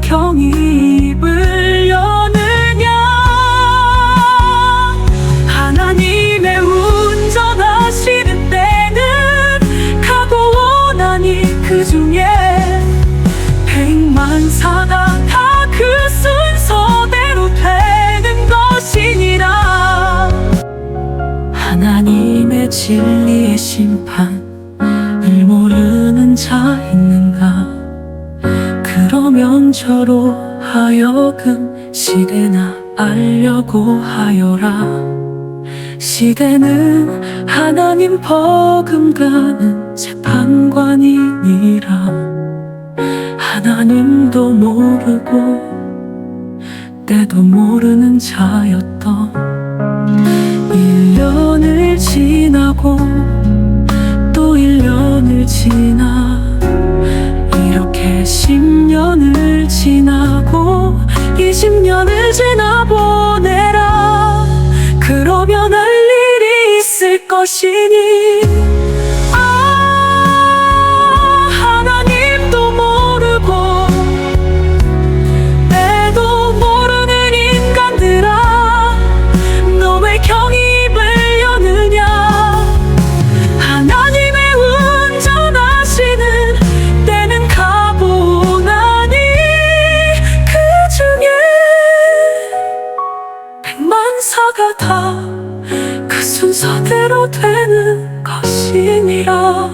경입을 여느냐? 하나님의 운전하시는 때는 가고 오나니 그 중에 백만 사다 다 그 순서대로 되는 것이니라. 하나님의 진리의 심판을 모르는 자 있는가? 그러면 저로 하여금 시대나 알려고 하여라. 시대는 하나님 버금가는 재판관이니라. 하나님도 모르고 때도 모르는 자였던 1년을 지나고 것이니. 아 하나님도 모르고 때도 모르는 인간들아 너 왜 경입을 여느냐. 하나님의 운전하시는 때는 가보나니 그 중에 백만사가 다그 순서대로 되는 것이니라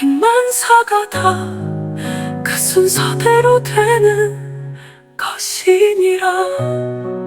백만사가 다 그 순서대로 되는 것이니라